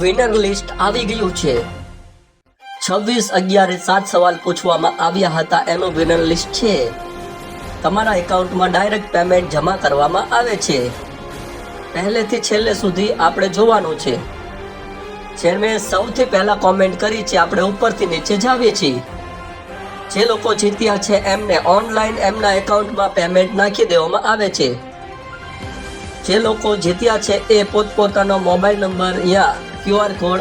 Winner list આવી ગયું છે. છવ્વીસ, અગિયારે, સાત સવાલ પૂછવામાં આવ્યા હતા, એનું વિનર લિસ્ટ છે. તમારા એકાઉન્ટમાં ડાયરેક્ટ પેમેન્ટ જમા કરવામાં આવે છે. પહેલેથી છેલ્લે સુધી આપણે જોવાનું છે. જેણે સૌથી પહેલા કોમેન્ટ કરી છે, આપણે ઉપરથી નીચે જાવીએ છીએ. જે લોકો જીત્યા છે, એમને ઓનલાઈન એમના એકાઉન્ટમાં પેમેન્ટ નાખી દેવામાં આવે છે. જે લોકો જીત્યા છે, એ પોતપોતાનો મોબાઈલ નંબર યા ક્યુઆર કોડ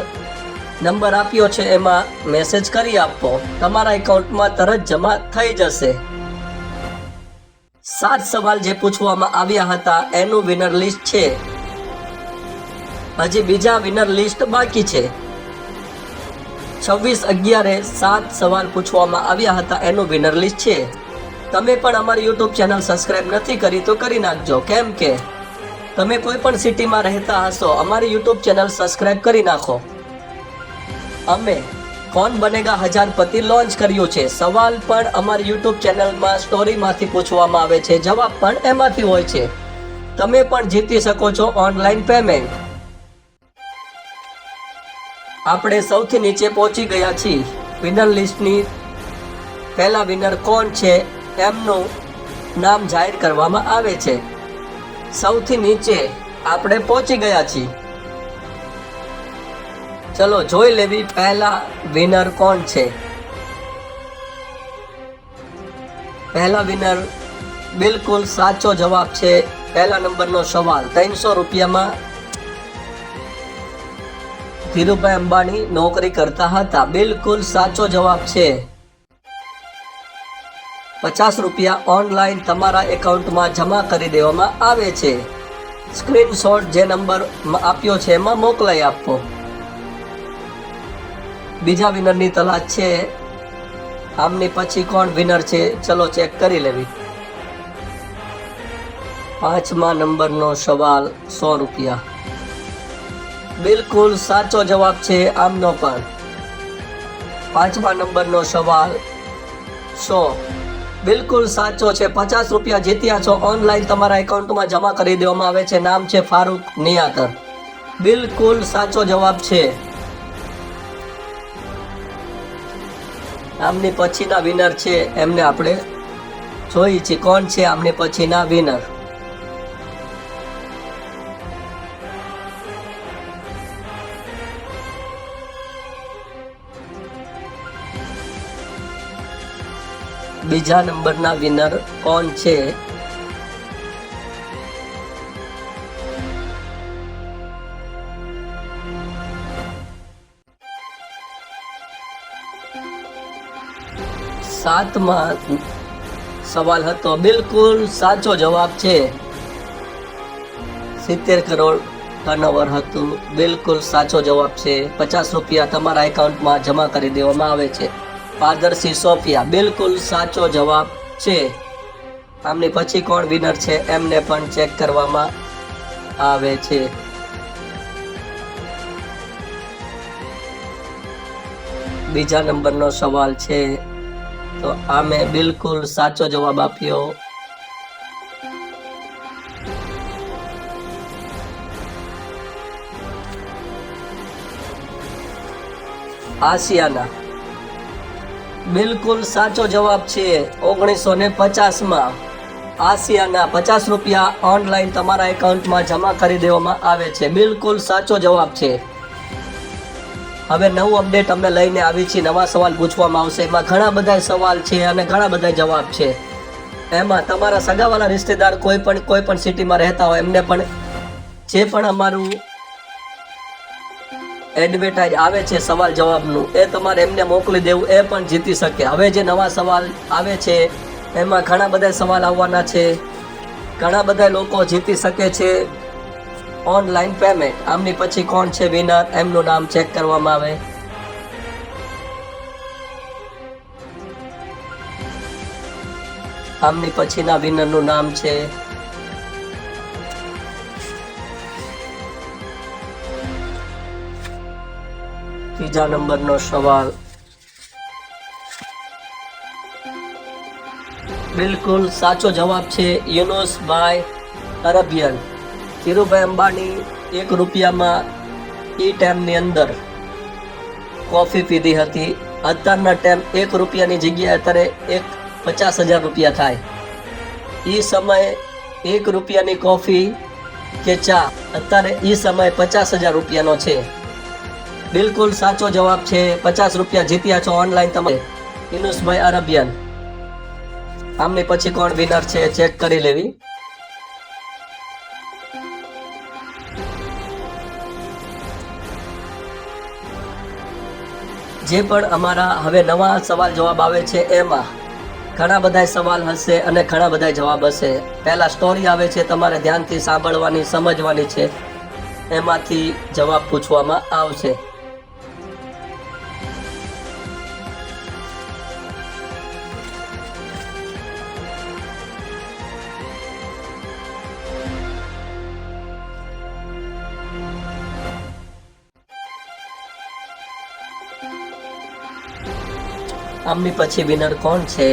નંબર આપ્યો છે, એમાં મેસેજ કરી આપો. તમારા એકાઉન્ટમાં તરત જમા થઈ જશે. સાત સવાલ જે પૂછવામાં આવ્યા હતા, એનું વિનર લિસ્ટ છે. હજી બીજા વિનર લિસ્ટ બાકી છે. છવ્વીસ અગિયારે સાત સવાલ પૂછવામાં આવ્યા હતા, એનું વિનર લિસ્ટ છે. તમે પણ અમારી યુટ્યુબ ચેનલ સબસ્ક્રાઇબ નથી કરી તો કરી નાખજો. કેમ કે તમે કોઈ પણ સિટીમાં રહેતા હશો, અમારી યુટ્યુબ ચેનલ સબસ્ક્રાઇબ કરી નાખો. અમે કોણ બનેગા હજારપતિ લોન્ચ કર્યું છે? સવાલ પણ અમારી યુટ્યુબ ચેનલમાં સ્ટોરીમાંથી પૂછવામાં આવે છે, જવાબ પણ એમાંથી હોય છે. તમે પણ જીતી શકો છો ઓનલાઈન પેમેન્ટ. આપણે સૌથી નીચે પહોંચી ગયા છીએ. વિનર લિસ્ટની પહેલા વિનર કોણ છે? એમનું નામ જાહેર કરવામાં આવે છે. સૌથી નીચે આપણે પહોંચી ગયા છીએ. ચલો જોઈ લેવી પહેલા વિનર કોણ છે. પહેલા વિનર બિલકુલ સાચો જવાબ છે. પહેલા નંબરનો સવાલ, ત્રણસો રૂપિયામાં ધીરુભાઈ અંબાણી નોકરી કરતા હતા. બિલકુલ સાચો જવાબ છે. પચાસ રૂપિયા ઓનલાઈન તમારા એકાઉન્ટમાં જમા કરી દેવામાં આવે છે. સ્ક્રીનશોટ જે નંબર આપ્યો છે એમાં મોકલાઈ આપો. બીજા વિનરની તલાશ છે. આમની પછી કોણ વિનર છે ચલો ચેક કરી લેવી. પાંચમા નંબરનો સવાલ સો રૂપિયા. બિલકુલ સાચો જવાબ છે આમનો પણ. પાંચમા નંબરનો સવાલ સો. બિલકુલ સાચો છે. પચાસ રૂપિયા જીત્યા છો. ઓનલાઈન તમારા એકાઉન્ટમાં જમા કરી દેવામાં આવે છે. નામ છે ફારૂક નિયાતર બિલકુલ સાચો જવાબ છે. આમની પછીના વિનર છે. એમને આપણે જોઈએ છીએ. કોણ છે આમની પછીના વિનર બીજા નંબરના વિનર કોણ છે? સાતમા સવાલ હતો. બિલકુલ સાચો જવાબ છે. સિત્તેર કરોડ ટર્નઓવર હતું. બિલકુલ સાચો જવાબ છે. પચાસ રૂપિયા તમારા એકાઉન્ટમાં જમા કરી દેવામાં આવે છે. પારદર્શી સોફિયા બિલકુલ સાચો જવાબ છે. આમની પછી કોણ વિનર છે એમને પણ ચેક કરવામાં આવે છે. બીજા નંબરનો સવાલ છે. તો આમે બિલકુલ સાચો જવાબ આપ્યો. આસિયાના. બિલકુલ સાચો જવાબ છે ઓગણીસો ને પચાસમાં. આસિયાના પચાસ રૂપિયા ઓનલાઈન તમારા એકાઉન્ટમાં જમા કરી દેવામાં આવે છે. બિલકુલ સાચો જવાબ છે. હવે નવું અપડેટ અમે લઈને આવી છીએ. નવા સવાલ પૂછવામાં આવશે. એમાં ઘણા બધા સવાલ છે અને ઘણા બધા જવાબ છે. એમાં તમારા સગાવાલા રિશ્તેદાર કોઈ પણ કોઈ પણ સિટીમાં રહેતા હોય એમને પણ જે પણ અમારું એડવર્ટાઇઝ આવે છે સવાલ જવાબનું. એ તમારે એમને મોકલી દેવું, એ પણ જીતી શકે. હવે જે નવા સવાલ આવે છે, એમાં ઘણા બધા સવાલ આવવાના છે. ઘણા બધા લોકો જીતી શકે છે ઓનલાઈન પેમેન્ટ આમની પછી કોણ છે વિનર એમનું નામ ચેક કરવામાં આવે. આમની પછીના વિનરનું નામ છે ત્રીજા નંબરનો સવાલ. બિલકુલ સાચો જવાબ છે યુનુસભાઈ અરબિયન. ધીરુભાઈ અંબાણી એક રૂપિયામાં એ ટાઈમની અંદર કોફી પીધી હતી. અત્યારના ટાઈમ એક રૂપિયાની જગ્યાએ અત્યારે એક પચાસ હજાર રૂપિયા થાય. એ સમયે એક રૂપિયાની કોફી કે ચા અત્યારે એ સમય પચાસ હજાર રૂપિયાનો છે. બિલકુલ સાચો જવાબ છે. પચાસ રૂપિયા જીત્યા છો ઓનલાઈન તમે ઇનુસભાઈ અરબિયન. આમની પછી કોણ વિનર છે ચેક કરી લેવી. જે પણ અમારા હવે નવા સવાલ જવાબ આવે છે એમાં ઘણા બધા સવાલ હશે અને ઘણા બધા જવાબ હશે. પહેલા સ્ટોરી આવે છે, તમારે ધ્યાનથી સાંભળવાની, સમજવાની છે. એમાંથી જવાબ પૂછવામાં આવશે. આમની પછી વિનર કોણ છે?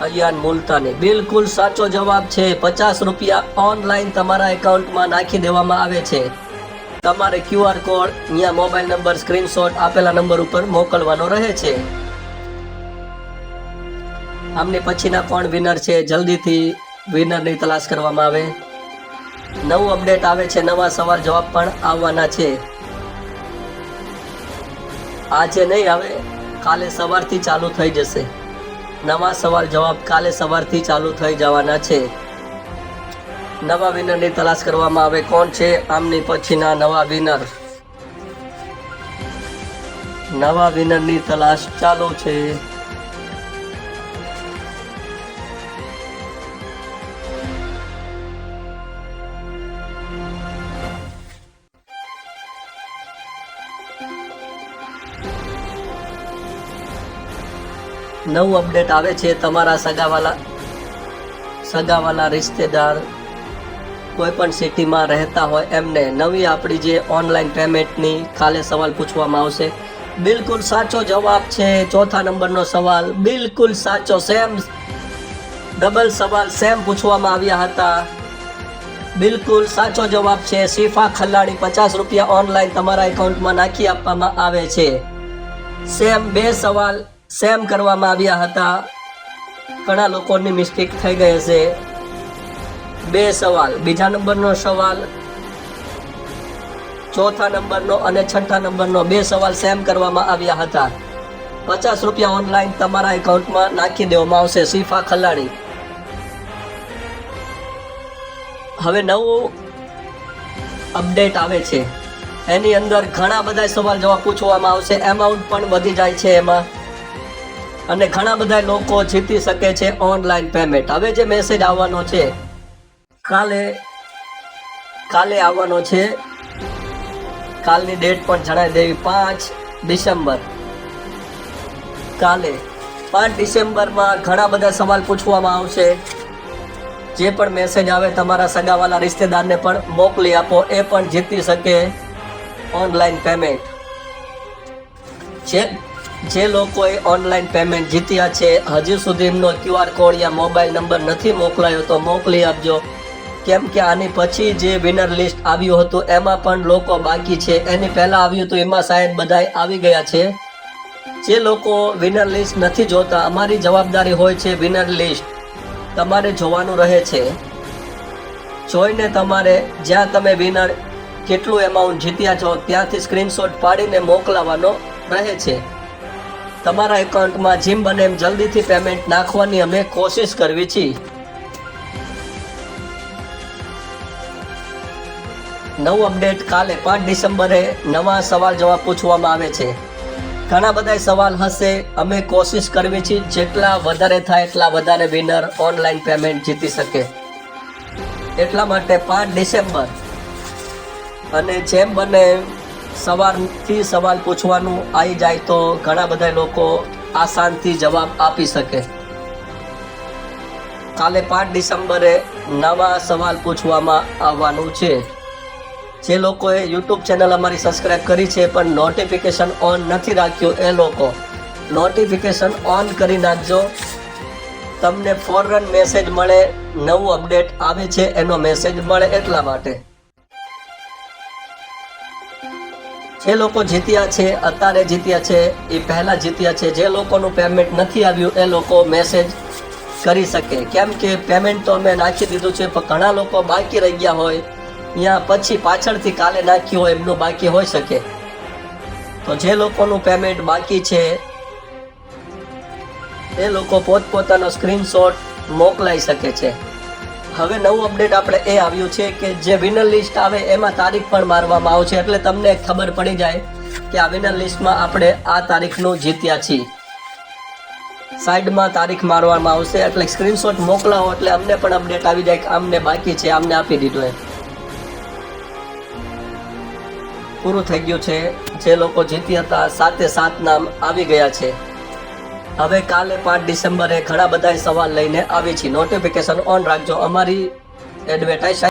અયાન મુલતાની બિલકુલ સાચો જવાબ છે. પચાસ રૂપિયા ઓનલાઈન તમારા એકાઉન્ટમાં નાખી દેવામાં આવે છે. તમારે ક્યુઆર કોડ અહીંયા મોબાઈલ નંબર સ્ક્રીનશોટ આપેલા નંબર ઉપર મોકલવાનો રહે છે. આમની પછીના કોણ વિનર છે? જલ્દીથી વિનરની તલાશ કરવામાં આવે. નવું અપડેટ આવે છે. નવા સવાર જવાબ પણ આવવાના છે. આજે નહીં આવે કાલે સવારથી ચાલુ થઈ જશે. નવા સવાલ જવાબ કાલે સવારથી ચાલુ થઈ જવાના છે. નવા વિનરની તલાશ કરવામાં આવે કોણ છે? આમની પછીના નવા વિનર નવા વિનરની તલાશ ચાલુ છે. નવું અપડેટ આવે છે તમારા સગાવાલા સગાવાલા રિશ્તેદાર કોઈ પણ સિટીમાં રહેતા હોય એમને નવી આપણી જે ઓનલાઈન પેમેન્ટની કાલે સવાલ પૂછવામાં આવશે. બિલકુલ સાચો જવાબ છે ચોથા નંબરનો સવાલ. બિલકુલ સાચો, સેમ ડબલ સવાલ સેમ પૂછવામાં આવ્યા હતા. બિલકુલ સાચો જવાબ છે. શિફા ખલ્લાડી પચાસ રૂપિયા ઓનલાઈન તમારા એકાઉન્ટમાં નાખી આપવામાં આવે છે. સેમ બે સવાલ સેમ કરવામાં આવ્યા હતા? ઘણા લોકોની મિસ્ટેક થઈ ગઈ હશે. બે સવાલ. બીજા નંબરનો સવાલ, ચોથા નંબરનો અને છઠ્ઠા નંબરનો બે સવાલ સેમ કરવામાં આવ્યા હતા? પચાસ રૂપિયા ઓનલાઈન તમારા એકાઉન્ટમાં નાખી દેવામાં આવશે, શિફા ખલાડી હવે નવું અપડેટ આવે છે. એની અંદર ઘણા બધા સવાલ જવાબ પૂછવામાં આવશે. એમાઉન્ટ પણ વધી જાય છે એમાં. અને ઘણા બધા લોકો જીતી શકે છે ઓનલાઈન પેમેન્ટ હવે જે મેસેજ આવવાનો છે, કાલે કાલે આવવાનો છે. કાલની ડેટ પણ જણાવી દેવી, પાંચ ડિસેમ્બર. કાલે, પાંચ ડિસેમ્બરમાં ઘણા બધા સવાલ પૂછવામાં આવશે. જે પણ મેસેજ આવે તમારા સગાવાલા રિશ્તેદારને પણ મોકલી આપો, એ પણ જીતી શકે ઓનલાઈન પેમેન્ટ જે જે લોકોએ ઓનલાઈન પેમેન્ટ જીત્યા છે, હજી સુધી એમનો ક્યુઆર કોડ યા મોબાઈલ નંબર નથી મોકલાયો, તો મોકલી આપજો. કેમ કે આની પછી જે વિનર લિસ્ટ આવ્યું હતું, એમાં પણ લોકો બાકી છે. એની પહેલાં આવ્યું હતું, એમાં સાહેબ બધાય આવી ગયા છે. જે લોકો વિનર લિસ્ટ નથી જોતા, અમારી જવાબદારી હોય છે વિનર લિસ્ટ તમારે જોવાનું રહે છે. જોઈને તમારે જ્યાં તમે વિનર કેટલું એમાઉન્ટ જીત્યા છો, ત્યાંથી સ્ક્રીનશોટ પાડીને મોકલાવાનો રહે છે. તમારા એકાઉન્ટમાં જેમ બને એમ જલ્દીથી પેમેન્ટ નાખવાની અમે કોશિશ કરવી છીએ નવું અપડેટ કાલે પાંચ ડિસેમ્બરે નવા સવાલ જવાબ પૂછવામાં આવે છે. ઘણા બધા સવાલ હશે, અમે કોશિશ કરવી છીએ જેટલા વધારે થાય એટલા વધારે વિનર ઓનલાઈન પેમેન્ટ જીતી શકે. એટલા માટે પાંચ ડિસેમ્બર અને જેમ બને સવારથી સવાલ પૂછવાનું આવી જાય તો ઘણા બધા લોકો આસાનથી જવાબ આપી શકે. કાલે પાંચ ડિસેમ્બરે નવા સવાલ પૂછવામાં આવવાનું છે. જે લોકોએ યુટ્યુબ ચેનલ અમારી સબસ્ક્રાઈબ કરી છે પણ નોટિફિકેશન ઓન નથી રાખ્યું એ લોકો, નોટિફિકેશન ઓન કરી નાખજો. તમને ફોરન મેસેજ મળે, નવું અપડેટ આવે છે એનો મેસેજ મળે એટલા માટે. જે લોકો જીત્યા છે, અત્યારે જીત્યા છે, એ પહેલાં જીત્યા છે, જે લોકોનું પેમેન્ટ નથી આવ્યું, એ લોકો મેસેજ કરી શકે. કેમ કે પેમેન્ટ તો અમે નાખી દીધું છે, પણ ઘણા લોકો બાકી રહી ગયા હોય ત્યાં પછી પાછળથી કાલે નાખ્યું હોય, એમનું બાકી હોઈ શકે. તો જે લોકોનું પેમેન્ટ બાકી છે, એ લોકો પોતપોતાનો સ્ક્રીનશોટ મોકલાઈ શકે છે. હવે નવું અપડેટ આપણે એ આવ્યું છે કે જે વિનર લિસ્ટ આવે એમાં તારીખ પણ મારવામાં આવશે. એટલે તમને ખબર પડી જાય કે આ વિનર લિસ્ટમાં આપણે આ તારીખનું જીત્યા છીએ. સાઈડમાં તારીખ મારવામાં આવશે. એટલે સ્ક્રીનશોટ મોકલાવો, એટલે અમને પણ અપડેટ આવી જાય કે અમને બાકી છે અમને આપી દીધું એમ. પૂરું થઈ ગયું છે. જે લોકો જીત્યા હતા સાતે સાત નામ આવી ગયા છે. હવે કાલે પાંચ ડિસેમ્બરે ઘણા બધા સવાલ લઈને આવી છે. નોટિફિકેશન ઓન રાખજો. અમારી એડવર્ટાઇઝ